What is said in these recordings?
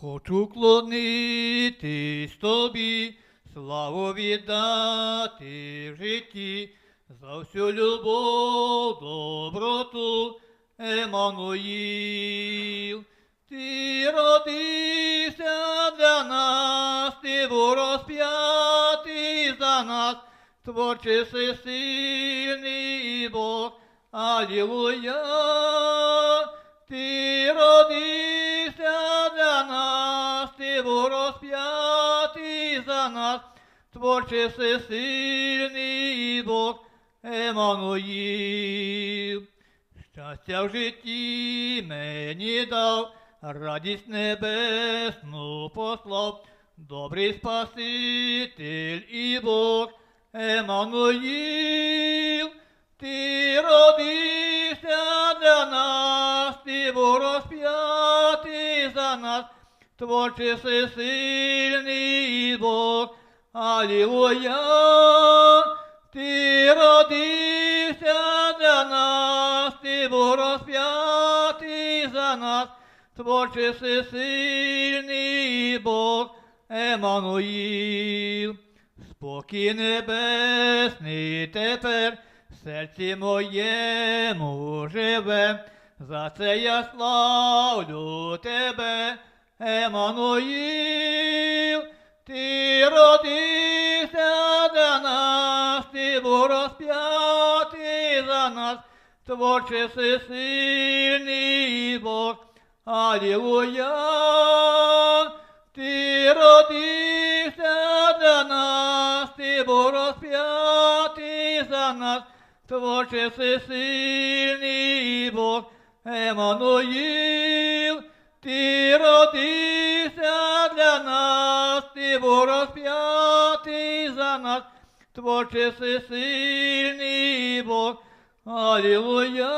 Хочу клонитись тобі, славу віддати в житті, за всю любов, доброту, Еммануїл. Ти родився для нас, ти був розп'ятий за нас, творчий всесильний Бог. Алілуя, ти родився нас, творчий всесильний Бог, Еммануїл. Щастя в житті мені дав, радість небесну послав, добрий Спаситель і Бог, Еммануїл. Ти родився для нас, ти був розп'ятий за нас, творчий всесильний Бог, Алілуя. Ти родився для нас, ти був розп'ятий за нас, творчий всесильний Бог, Еммануїл. Спокій небесний тепер в серці моєму живе, за це я славлю тебе, Еммануїл. Ти родився для нас, ти був розп'ятий за нас, творчий всесильний Бог. Алілуя. Ти родився для нас, ти був розп'ятий за нас, творчий всесильний Бог, Еммануїл. Був розп'ятий за нас, творчий всесильний Бог. Алілуя.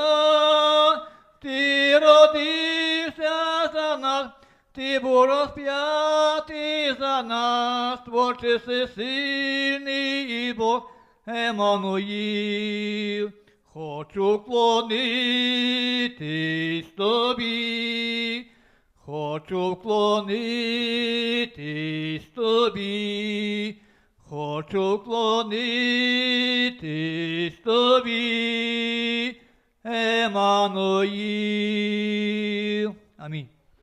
Ти родився за нас, ти був розп'ятий за нас, творчий всесильний Бог, Еммануїл. Хочу вклонитись тобі, Хочу вклонитись тобі, хочу вклонитись тобі, Еммануїл. Амінь.